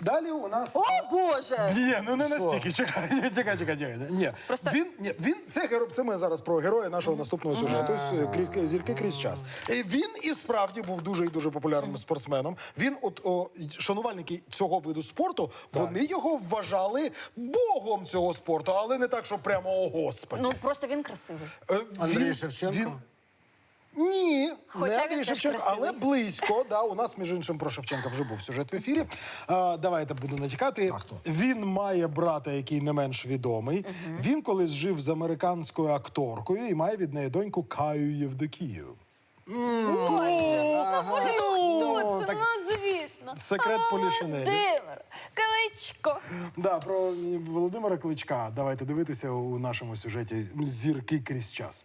Далі у нас. О Боже! Ні, ну не настільки. Чекай, чекай, чекай, чекай. Ні. Просто- Він, ні, він, це, герой, це ми зараз про героя нашого наступного сюжету з е, крізь, зірки крізь час. І він і справді був дуже і дуже популярним спортсменом. Він, от о, шанувальники цього виду спорту, вони його вважали богом цього спорту, але не так, що прямо о господі. Ну просто він красивий. Е, Андрій він- Шевченко? Ні, Хоча не він Андрій теж Шевченко, красивий. але близько. Да, у нас, між іншим, про Шевченка вже був сюжет в ефірі. А, давайте буду натякати. А хто? Він має брата, який не менш відомий. Він колись жив з американською акторкою і має від неї доньку Каю Євдокію. Хто це? так- Ну, звісно. Секрет Полішинелі. Володимир, Каличко. Да, про Володимира Кличка. Давайте дивитися у нашому сюжеті Зірки крізь час.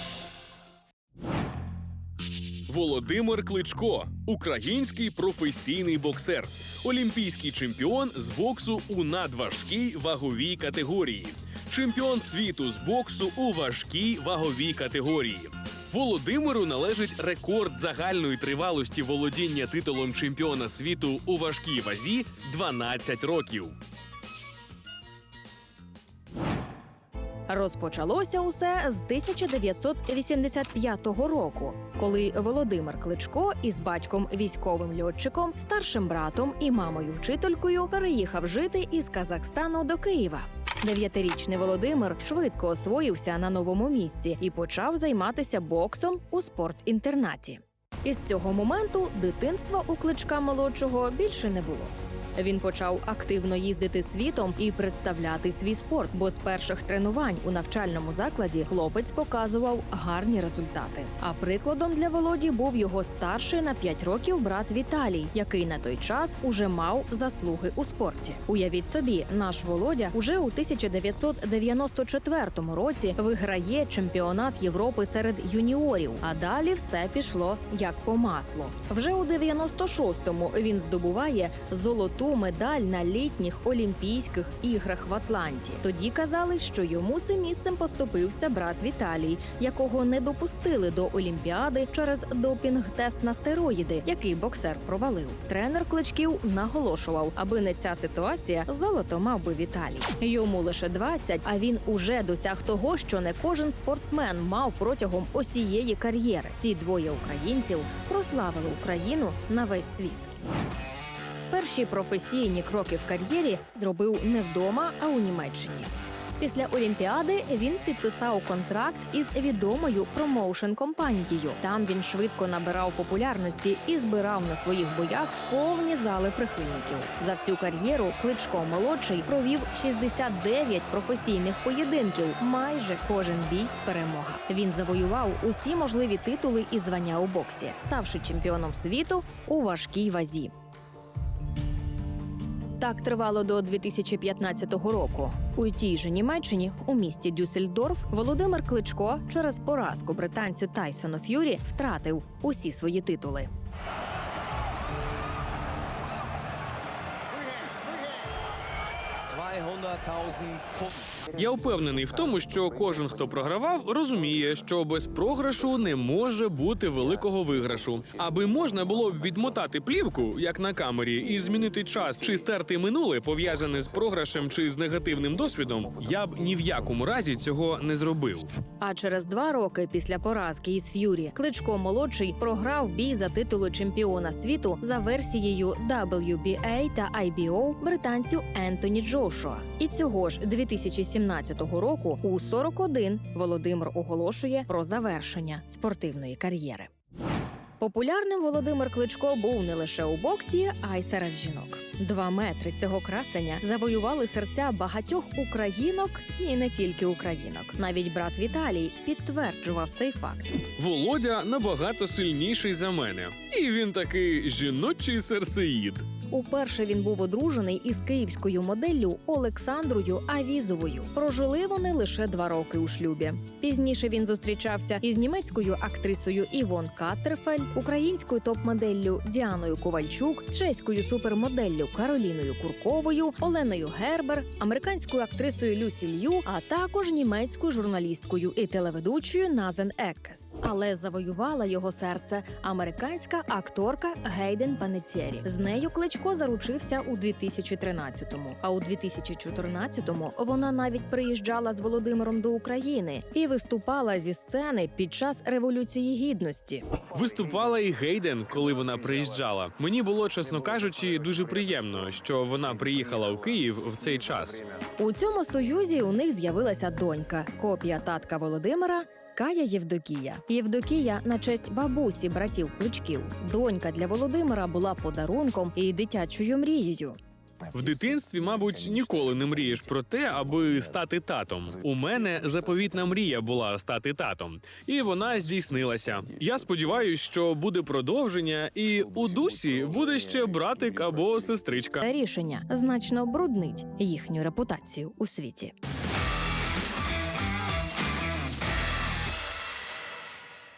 Володимир Кличко, український професійний боксер, олімпійський чемпіон з боксу у надважкій ваговій категорії, чемпіон світу з боксу у важкій ваговій категорії. Володимиру належить рекорд загальної тривалості володіння титулом чемпіона світу у важкій вазі 12 років. Розпочалося усе з 1985 року, коли Володимир Кличко із батьком військовим льотчиком, старшим братом і мамою вчителькою переїхав жити із Казахстану до Києва. Дев'ятирічний Володимир швидко освоївся на новому місці і почав займатися боксом у спортінтернаті. Із цього моменту дитинства у кличка молодшого більше не було. Він почав активно їздити світом і представляти свій спорт, бо з перших тренувань у навчальному закладі хлопець показував гарні результати. А прикладом для Володі був його старший на 5 років брат Віталій, який на той час уже мав заслуги у спорті. Уявіть собі, наш Володя уже у 1994 році виграє чемпіонат Європи серед юніорів. А далі все пішло як по маслу. Вже у 96-му він здобуває золоту медаль на літніх Олімпійських іграх в Атланті. Тоді казали, що йому цим місцем поступився брат Віталій, якого не допустили до Олімпіади через допінг-тест на стероїди, який боксер провалив. Тренер кличків наголошував, аби не ця ситуація, золото мав би Віталій. Йому лише 20, а він уже досяг того, що не кожен спортсмен мав протягом усієї кар'єри. Ці двоє українців прославили Україну на весь світ. Перші професійні кроки в кар'єрі зробив не вдома, а у Німеччині. Після Олімпіади він підписав контракт із відомою промоушен компанією. Там він швидко набирав популярності і збирав на своїх боях повні зали прихильників. За всю кар'єру Кличко молодший провів 69 професійних поєдинків. Майже кожен бій перемога. Він завоював усі можливі титули і звання у боксі, ставши чемпіоном світу у важкій вазі. Так тривало до 2015 року. У тій же Німеччині, у місті Дюссельдорф, Володимир Кличко через поразку британцю Тайсону Ф'юрі втратив усі свої титули. Я впевнений в тому, що кожен, хто програвав, розуміє, що без програшу не може бути великого виграшу. Аби можна було б відмотати плівку, як на камері, і змінити час чи стерти минуле, пов'язане з програшем чи з негативним досвідом, я б ні в якому разі цього не зробив. А через два роки після поразки із Ф'юрі Кличко молодший програв бій за титулу чемпіона світу за версією WBA та IBO британцю Ентоні Джошуа. І цього ж 2017 року у 41 Володимир оголошує про завершення спортивної кар'єри. Популярним Володимир Кличко був не лише у боксі, а й серед жінок. Два метри цього красення завоювали серця багатьох українок і не тільки українок. Навіть брат Віталій підтверджував цей факт. Володя набагато сильніший за мене, і він такий жіночий серцеїд. Уперше він був одружений із київською моделлю Олександрою Авізовою. Прожили вони лише два роки у шлюбі. Пізніше він зустрічався із німецькою актрисою Івон Каттерфель, українською топ-моделлю Діаною Ковальчук, чеською супермоделлю Кароліною Курковою, Оленою Гербер, американською актрисою Люсі Лью, а також німецькою журналісткою і телеведучою Назен Еккес. Але завоювала його серце американська акторка Гейден Панеттєрі. З нею Кличко заручився у 2013-му, а у 2014-му вона навіть приїжджала з Володимиром до України і виступала зі сцени під час революції гідності. Виступала і Гейден, коли вона приїжджала. Мені було, чесно кажучи, дуже приємно, що вона приїхала у Київ в цей час. У цьому союзі у них з'явилася донька, копія татка Володимира. Кая Євдокія. Євдокія на честь бабусі братів кличків. Донька для Володимира була подарунком і дитячою мрією. В дитинстві, мабуть, ніколи не мрієш про те, аби стати татом. У мене заповітна мрія була стати татом, і вона здійснилася. Я сподіваюся, що буде продовження, і у дусі буде ще братик або сестричка. Рішення значно бруднить їхню репутацію у світі.